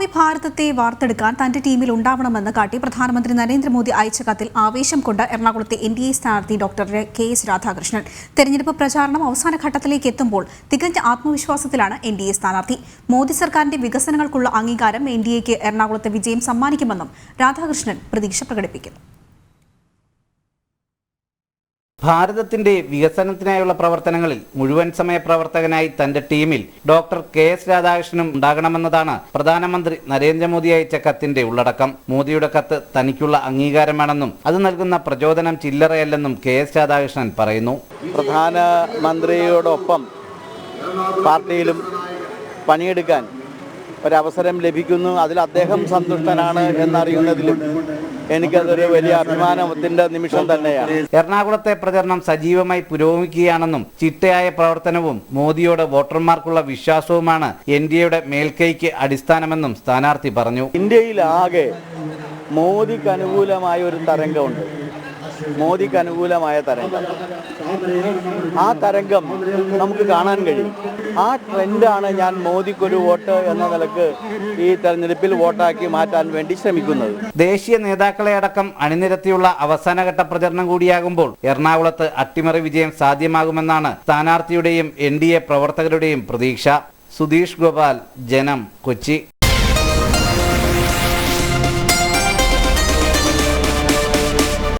ഭാവി ഭാരതത്തെ വാർത്തെടുക്കാൻ തന്റെ ടീമിൽ ഉണ്ടാവണമെന്ന് കാട്ടി പ്രധാനമന്ത്രി നരേന്ദ്രമോദി അയച്ച കത്തിൽ ആവേശം കൊണ്ട് എറണാകുളത്തെ എൻ ഡി എ സ്ഥാനാർത്ഥി ഡോക്ടർ കെ എസ് രാധാകൃഷ്ണൻ. തെരഞ്ഞെടുപ്പ് പ്രചാരണം അവസാന ഘട്ടത്തിലേക്ക് എത്തുമ്പോൾ തികഞ്ഞ ആത്മവിശ്വാസത്തിലാണ് എൻ ഡി എ സ്ഥാനാർത്ഥി. മോദി സർക്കാരിന്റെ വികസനങ്ങൾക്കുള്ള അംഗീകാരം എൻ ഡി എക്ക് എറണാകുളത്തെ വിജയം സമ്മാനിക്കുമെന്നും രാധാകൃഷ്ണൻ പ്രതീക്ഷ പ്രകടിപ്പിക്കുന്നു. ഭാരതത്തിന്റെ വികസനത്തിനായുള്ള പ്രവർത്തനങ്ങളിൽ മുഴുവൻ സമയ പ്രവർത്തകനായി തന്റെ ടീമിൽ ഡോക്ടർ കെ എസ് രാധാകൃഷ്ണനും ഉണ്ടാകണമെന്നതാണ് പ്രധാനമന്ത്രി നരേന്ദ്രമോദി അയച്ച കത്തിന്റെ ഉള്ളടക്കം. മോദിയുടെ കത്ത് തനിക്കുള്ള അംഗീകാരമാണെന്നും അത് നൽകുന്ന പ്രചോദനം ചില്ലറയല്ലെന്നും കെ എസ് രാധാകൃഷ്ണൻ പറയുന്നു. പ്രധാനമന്ത്രിയോടൊപ്പം പാർട്ടിയിലും പണിയെടുക്കാൻ ഒരവസരം ലഭിക്കുന്നു. അതിൽ അദ്ദേഹം സന്തുഷ്ടനാണ് എന്നറിയുന്നതിലും എനിക്കതൊരു വലിയ അഭിമാനത്തിന്റെ നിമിഷം തന്നെയാണ്. എറണാകുളത്തെ പ്രചരണം സജീവമായി പുരോഗമിക്കുകയാണെന്നും ചിട്ടയായ പ്രവർത്തനവും മോദിയോട് വോട്ടർമാർക്കുള്ള വിശ്വാസവുമാണ് എൻ ഡി എയുടെ മേൽക്കൈക്ക് അടിസ്ഥാനമെന്നും സ്ഥാനാർത്ഥി പറഞ്ഞു. ഇന്ത്യയിലാകെ മോദിക്ക് അനുകൂലമായ ഒരു തരംഗമുണ്ട്. മോദിക്ക് അനുകൂലമായ തരംഗം. ആ തരംഗം നമുക്ക് കാണാൻ കഴിയും. ആ ട്രെൻഡാണ് ഞാൻ മോദിക്കൊരു വോട്ട് എന്ന നിലയ്ക്ക് ഈ തെരഞ്ഞെടുപ്പിൽ വോട്ടാക്കി മാറ്റാൻ വേണ്ടി ശ്രമിക്കുന്നത്. ദേശീയ നേതാക്കളെ അടക്കം അണിനിരത്തിയുള്ള അവസാനഘട്ട പ്രചരണം കൂടിയാകുമ്പോൾ എറണാകുളത്ത് അട്ടിമറി വിജയം സാധ്യമാകുമെന്നാണ് സ്ഥാനാർത്ഥിയുടെയും എൻ പ്രവർത്തകരുടെയും പ്രതീക്ഷ. സുധീഷ് ഗോപാൽ ജനം കൊച്ചി.